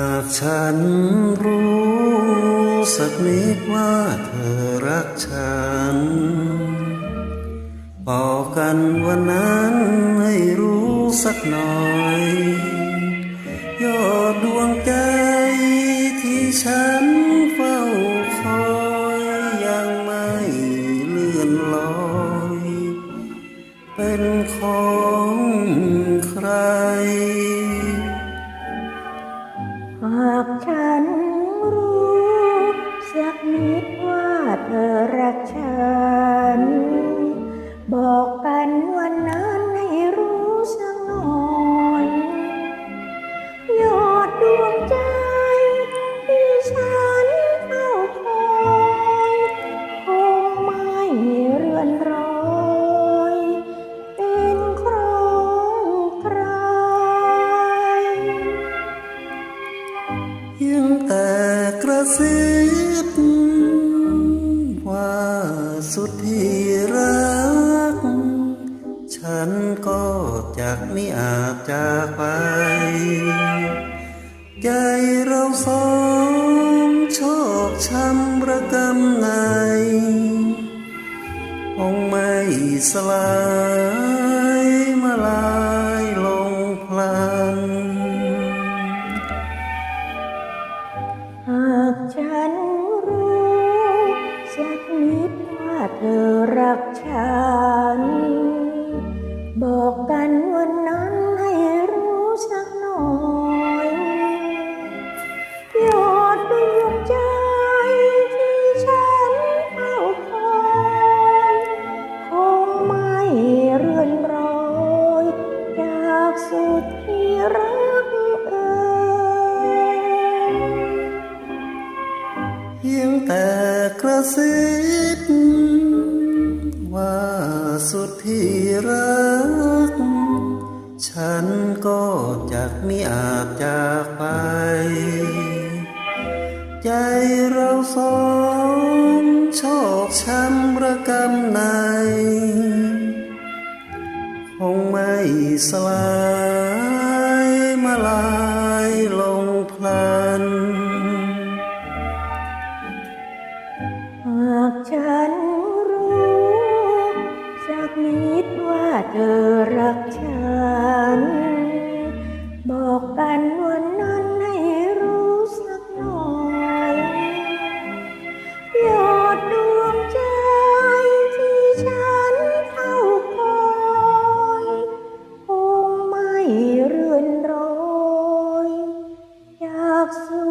หากฉันรู้สักนิดว่าเธอรักฉันบอกกันวันนั้นให้รู้สักหน่อย ยอดดวงใจที่ฉันเฝ้าคอยยังไม่เลื่อนลอย เป็นของใครากฉันรู้สักนิดว่าเธอรักฉัน บอกกันวันนั้น สุดที่รัก ฉันก็จะไม่อาจจากไป ใจเราสองโชคช้ำระกำในคงไม่สลายมาลายลงพลัน หากฉัน รักฉัน บอกกันวันนั้นให้รู้สักหน่อยยอดดวงใจที่ฉันเฝ้าคอยคงไม่เรือนรอยจากสุดที่รักเอ่ยเพียงแต่กระซิบุดที่รัก ฉันก็จากไม่อาจจากไป ใจเราสองชอกช้ำระกำใน คงไม่สลายมาลายลงพลัน หากฉัน เธอรักฉัน บอกกันวันนั้นให้รู้สักหน่อยหยดดวงใจที่ฉันเฝ้าคอยคงไม่เรื่อนรอยอยากสู